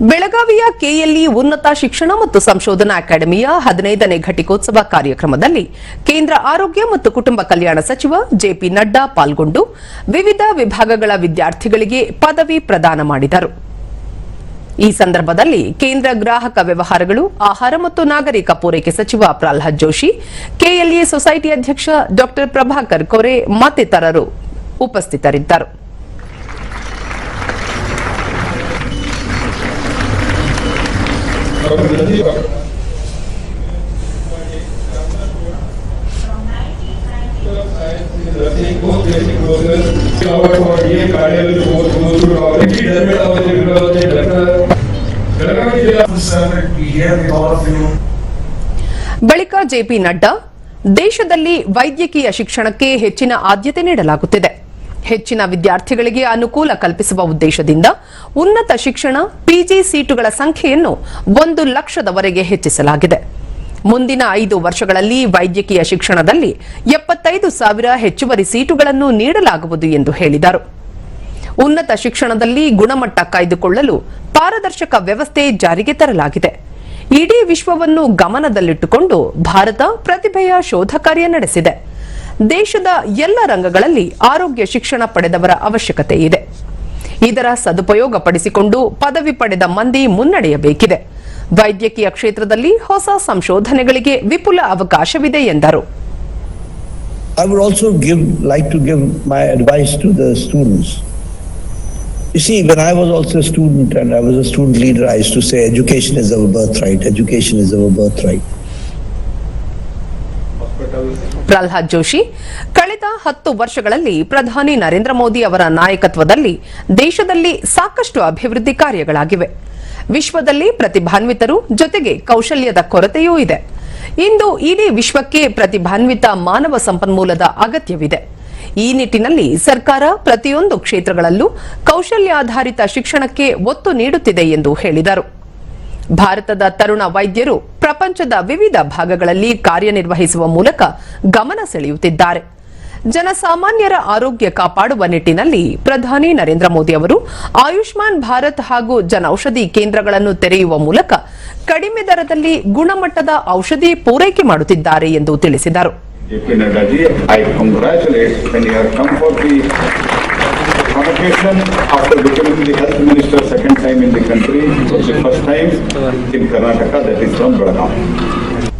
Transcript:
ಬೆಳಗಾವಿಯ ಕೆಎಲ್ಇ ಉನ್ನತ ಶಿಕ್ಷಣ ಮತ್ತು ಸಂಶೋಧನಾ ಅಕಾಡೆಮಿಯ ಹದಿನೈದನೇ ಘಟಿಕೋತ್ಸವ ಕಾರ್ಯಕ್ರಮದಲ್ಲಿ ಕೇಂದ್ರ ಆರೋಗ್ಯ ಮತ್ತು ಕುಟುಂಬ ಕಲ್ಯಾಣ ಸಚಿವ ಜೆಪಿ ನಡ್ಡಾ ಪಾಲ್ಗೊಂಡು ವಿವಿಧ ವಿಭಾಗಗಳ ವಿದ್ಯಾರ್ಥಿಗಳಿಗೆ ಪದವಿ ಪ್ರದಾನ ಮಾಡಿದರು. ಈ ಸಂದರ್ಭದಲ್ಲಿ ಕೇಂದ್ರ ಗ್ರಾಹಕ ವ್ಯವಹಾರಗಳು, ಆಹಾರ ಮತ್ತು ನಾಗರಿಕ ಪೂರೈಕೆ ಸಚಿವ ಪ್ರಹ್ಲಾದ್ ಜೋಶಿ, ಕೆಎಲ್ಇ ಸೊಸೈಟಿ ಅಧ್ಯಕ್ಷ ಡಾ ಪ್ರಭಾಕರ್ ಕೊರೆ ಮತ್ತಿತರರು ಉಪಸ್ಥಿತರಿದ್ದರು. ಬಳಿಕ ಜೆಪಿ ನಡ್ಡಾ ದೇಶದಲ್ಲಿ ವೈದ್ಯಕೀಯ ಶಿಕ್ಷಣಕ್ಕೆ ಹೆಚ್ಚಿನ ಆದ್ಯತೆ ನೀಡಲಾಗುತ್ತಿದೆ. ಹೆಚ್ಚಿನ ವಿದ್ಯಾರ್ಥಿಗಳಿಗೆ ಅನುಕೂಲ ಕಲ್ಪಿಸುವ ಉದ್ದೇಶದಿಂದ ಉನ್ನತ ಶಿಕ್ಷಣ ಪಿಜಿ ಸೀಟುಗಳ ಸಂಖ್ಯೆಯನ್ನು ಒಂದು ಲಕ್ಷದವರೆಗೆ ಹೆಚ್ಚಿಸಲಾಗಿದೆ. ಮುಂದಿನ ಐದು ವರ್ಷಗಳಲ್ಲಿ ವೈದ್ಯಕೀಯ ಶಿಕ್ಷಣದಲ್ಲಿ ಎಪ್ಪತ್ತೈದು ಸಾವಿರ ಹೆಚ್ಚುವರಿ ಸೀಟುಗಳನ್ನು ನೀಡಲಾಗುವುದು ಎಂದು ಹೇಳಿದರು. ಉನ್ನತ ಶಿಕ್ಷಣದಲ್ಲಿ ಗುಣಮಟ್ಟ ಕಾಯ್ದುಕೊಳ್ಳಲು ಪಾರದರ್ಶಕ ವ್ಯವಸ್ಥೆ ಜಾರಿಗೆ ತರಲಾಗಿದೆ. ಇಡೀ ವಿಶ್ವವನ್ನು ಗಮನದಲ್ಲಿಟ್ಟುಕೊಂಡು ಭಾರತ ಪ್ರತಿಭೆಯ ಶೋಧ ಕಾರ್ಯ ನಡೆಸಿದೆ. ದೇಶದ ಎಲ್ಲ ರಂಗಗಳಲ್ಲಿ ಆರೋಗ್ಯ ಶಿಕ್ಷಣ ಪಡೆದವರ ಅವಶ್ಯಕತೆ ಇದೆ ಇದರ ಸದುಪಯೋಗ ಪಡಿಸಿಕೊಂಡು ಪದವಿ ಪಡೆದ ಮಂದಿ ಮುನ್ನಡೆಯಬೇಕಿದೆ ವೈದ್ಯಕೀಯ ಕ್ಷೇತ್ರದಲ್ಲಿ ಹೊಸ ಸಂಶೋಧನೆಗಳಿಗೆ ವಿಪುಲ ಅವಕಾಶವಿದೆ ಎಂದರು I would also give, like to give my advice to the students. You see, when I was also a student and I was a student leader, I used to say education is our birthright, education is our birthright. Pralhad Joshi, ಕಳೆದ ಹತ್ತು ವರ್ಷಗಳಲ್ಲಿ ಪ್ರಧಾನಿ ನರೇಂದ್ರ ಮೋದಿ ಅವರ ನಾಯಕತ್ವದಲ್ಲಿ ದೇಶದಲ್ಲಿ ಸಾಕಷ್ಟು ಅಭಿವೃದ್ಧಿ ಕಾರ್ಯಗಳಾಗಿವೆ. ವಿಶ್ವದಲ್ಲಿ ಪ್ರತಿಭಾನ್ವಿತರು ಜೊತೆಗೆ ಕೌಶಲ್ಯದ ಕೊರತೆಯೂ ಇದೆ. ಇಂದು ಇಡೀ ವಿಶ್ವಕ್ಕೆ ಪ್ರತಿಭಾನ್ವಿತ ಮಾನವ ಸಂಪನ್ಮೂಲದ ಅಗತ್ಯವಿದೆ. ಈ ನಿಟ್ಟಿನಲ್ಲಿ ಸರ್ಕಾರ ಪ್ರತಿಯೊಂದು ಕ್ಷೇತ್ರಗಳಲ್ಲೂ ಕೌಶಲ್ಯಾಧಾರಿತ ಶಿಕ್ಷಣಕ್ಕೆ ಒತ್ತು ನೀಡುತ್ತಿದೆ ಎಂದು ಹೇಳಿದರು. ಭಾರತದ ತರುಣ ವೈದ್ಯರು ಪ್ರಪಂಚದ ವಿವಿಧ ಭಾಗಗಳಲ್ಲಿ ಕಾರ್ಯನಿರ್ವಹಿಸುವ ಮೂಲಕ ಗಮನ ಸೆಳೆಯುತ್ತಿದ್ದಾರೆ. ಜನಸಾಮಾನ್ಯರ ಆರೋಗ್ಯ ಕಾಪಾಡುವ ನಿಟ್ಟಿನಲ್ಲಿ ಪ್ರಧಾನಿ ನರೇಂದ್ರ ಮೋದಿ ಅವರು ಆಯುಷ್ಮಾನ್ ಭಾರತ್ ಹಾಗೂ ಜನೌಷಧಿ ಕೇಂದ್ರಗಳನ್ನು ತೆರೆಯುವ ಮೂಲಕ ಕಡಿಮೆ ದರದಲ್ಲಿ ಗುಣಮಟ್ಟದ ಔಷಧಿ ಪೂರೈಕೆ ಮಾಡುತ್ತಿದ್ದಾರೆ ಎಂದು ತಿಳಿಸಿದರು. Convocation after becoming the health minister second time in the country, the first time in Karnataka, that is from Belgaum.